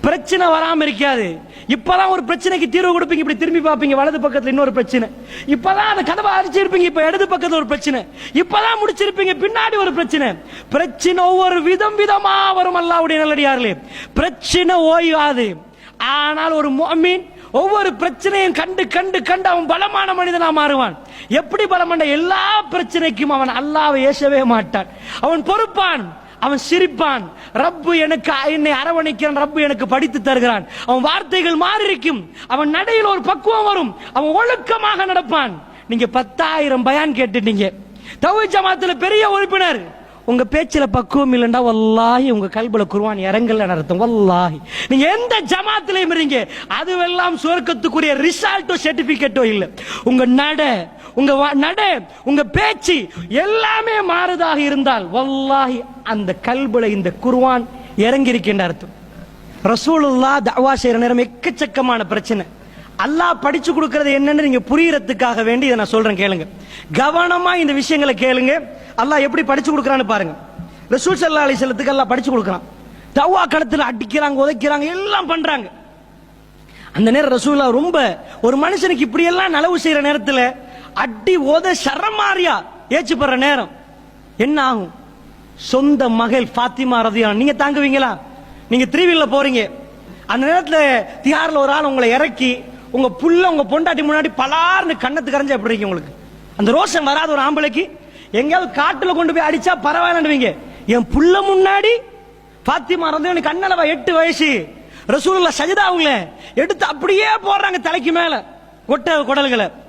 பிரச்சனை வராமல் இருக்காது. இப்பதான் ஒரு பிரச்சனைக்கு தீர்வு கொடுப்பீங்க. இப்படி திரும்பி பார்ப்பீங்க. வலது பக்கத்துல இன்னொரு பிரச்சனை. இப்பதான் அந்த கதவை அடிச்சிருப்பீங்க. இப்ப இடது பக்கத்துல ஒரு பிரச்சனை. இப்பதான் முடிச்சிருப்பீங்க. பின்னாடி ஒரு பிரச்சனை. பிரச்சனை ஒவ்வொரு விதம் விதமா வரும் அல்லாவுடைய நல்லடியார்களே. பிரச்சனை ஓய்வாது. ஆனால் ஒரு மீன் ஒவ்வொரு பிரச்சனையும் கண்டு கண்டு கண்டு அவன் பலமான மனிதனா மாறுவான். எப்படி பலமான எல்லா பிரச்சனைக்கும் அவன் அல்லாவை ஏசவே மாட்டான். அவன் பொறுப்பான். அவன் சிரிப்பான். ரப்பு எனக்கு என்னை அரவணைக்கிறான் ரப்பு எனக்கு படித்து தருகிறான். அவன் வார்த்தைகள் மாறிக்கும் அவன் நடையில் ஒரு பக்குவம் வரும். அவன் ஒழுக்கமாக நடப்பான். நீங்க பத்தாயிரம் பயான் கேட்டுட்டீங்க. தவி ஜமாத்துல பெரிய உறுப்பினர். உங்க பேச்சுல பக்குவம் இல்லைண்டா வல்லாஹி உங்க கல்புல குருவான் இறங்கல அர்த்தம். வல்லாஹி. நீங்க எந்த ஜமாத்திலையும் இருங்க. அதுவெல்லாம் சுவர்க்கத்துக்குரிய ரிசால்ட்டோ சர்டிபிகேட்டோ இல்லை. உங்க நட உங்க வா- நட உங்க பேச்சு எல்லாமே மாறுதாக இருந்தால் வல்லாஹி அந்த கல்புல இந்த குருவான் இறங்கி இருக்கின்ற அர்த்தம். ரசூலுல்லா தவா செய்யற நேரம் எக்கச்சக்கமான பிரச்சனை. அல்லாஹ் படிச்சு கொடுக்கறது என்னன்னு நீங்க புரியறதுக்காக வேண்டி இதை நான் சொல்றேன் கேளுங்க. கவனமா இந்த விஷயங்களை கேளுங்க. அல்லாஹ் எப்படி படிச்சு கொடுக்கறான்னு பாருங்க. ரசூல் சல்லா அலிசல்லத்துக்கு எல்லாம் படிச்சு கொடுக்கறான். தவா களத்தில் அடிக்கிறாங்க உதைக்கிறாங்க எல்லாம் பண்றாங்க. அந்த நேரம் ரசூலா ரொம்ப ஒரு மனுஷனுக்கு இப்படி எல்லாம் நலவு செய்யற நேரத்துல அடி ஓத சரமாரியா ஏச்சு படுற நேரம். என்ன ஆகும்? சொந்த மகள் ஃபாத்திமா ரதியா நீங்க தாங்குவீங்களா? நீங்க த்ரீவீல்ல போறீங்க. அந்த நேரத்தில் தியார்ல ஒரு ஆள் உங்களை இறக்கி உங்க புள்ள உங்க பொண்டாட்டி முன்னாடி பலார்னு கண்ணத்து கரைஞ்சா எப்படி இருக்கு உங்களுக்கு? அந்த ரோஷம் வராத ஒரு ஆம்பளைக்கு எங்கேயாவது காட்டுல கொண்டு போய் அடிச்சா பரவாயில்லன்னுவீங்க. என் புள்ள முன்னாடி பாத்திமா வந்து எனக்கு அண்ணளவா எட்டு வயசு. ரசூலுல்லாஹ் சஜிதாவுங்கள எடுத்து அப்படியே போடுறாங்க தலைக்கு மேல. கொட்ட குடல்களை.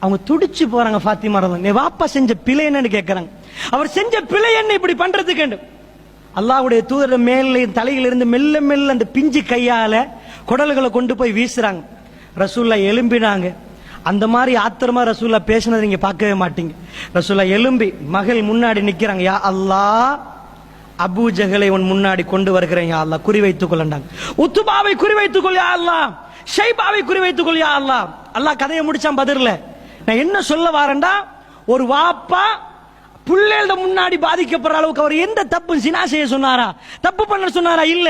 அவங்க துடிச்சு போறாங்க ஃபாத்திமா ரதம். நீ வாப்பா செஞ்ச பிழை என்னன்னு கேட்கறாங்க அவர் செஞ்ச பிழை என்ன இப்படி பண்றதுக்கு அல்லாவுடைய தூதர் மேல தலையிலிருந்து மெல்ல மெல்ல அந்த பிஞ்சு கையால குடல்களை கொண்டு போய் வீசுறாங்க. ரசூல்லா எலும்பினாங்க. அந்த மாதிரி ஆத்திரமா ரசூல்லா பேசினதை நீங்க பார்க்கவே மாட்டீங்க. ரசூல்லா எலும்பி மகள் முன்னாடி நிக்கிறாங்க. யா அல்லாஹ் அபூ ஜஹலை உன் முன்னாடி கொண்டு வருகிறேன் யா குறி குறிவைத்துக் கொள்ளண்டாங்க. உத்துபாவை குறிவைத்துக் கொள் யா அல்லா ஷைபாவை குறிவைத்துக் கொள் யா அல்லாஹ். அல்லா கதையை முடிச்சான் பதிர்ல நான் என்ன சொல்ல வாரேன்டா? ஒரு வாப்பா பிள்ளைகள முன்னாடி பாதிக்கப்படுற அளவுக்கு அவர் எந்த தப்பு சினா செய்ய சொன்னாரா? தப்பு பண்ண சொன்னாரா? இல்ல.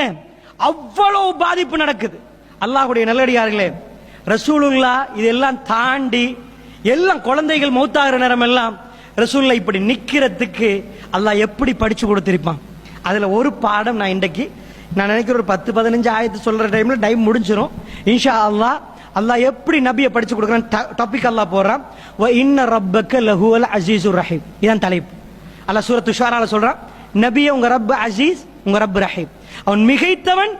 அவ்வளவு பாதிப்பு நடக்குது. அல்லாஹுடைய நல்லடியார்களே ரசூலுல்லா இதெல்லாம் தாண்டி எல்லாம் குழந்தைகள் மௌத்தாகிற நேரம் எல்லாம் ரசூல்ல இப்படி நிக்கிறதுக்கு அல்லாஹ் எப்படி படிச்சு கொடுத்திருப்பான்? அதுல ஒரு பாடம் நான் இன்றைக்கு நான் நினைக்கிற ஒரு பத்து பதினஞ்சு ஆயிரத்து சொல்ற டைம்ல டைம் முடிஞ்சிடும் இன்ஷா அல்லாஹ் அல்லாஹ் எப்படி நபியை படிச்சு கொடுக்குறான் டாபிக் அல்லாஹ் போடுறான். வ இன்ன ரப்பக்க லஹுவல் அசீசுர் ரஹீம். இதான் தலைப்பு. அல்லாஹ் சூரத் துஷாரால சொல்றான் நபியை உங்க ரப் அசீஸ் உங்க ரப் ரஹீம். அவன் மிகைத்தவன்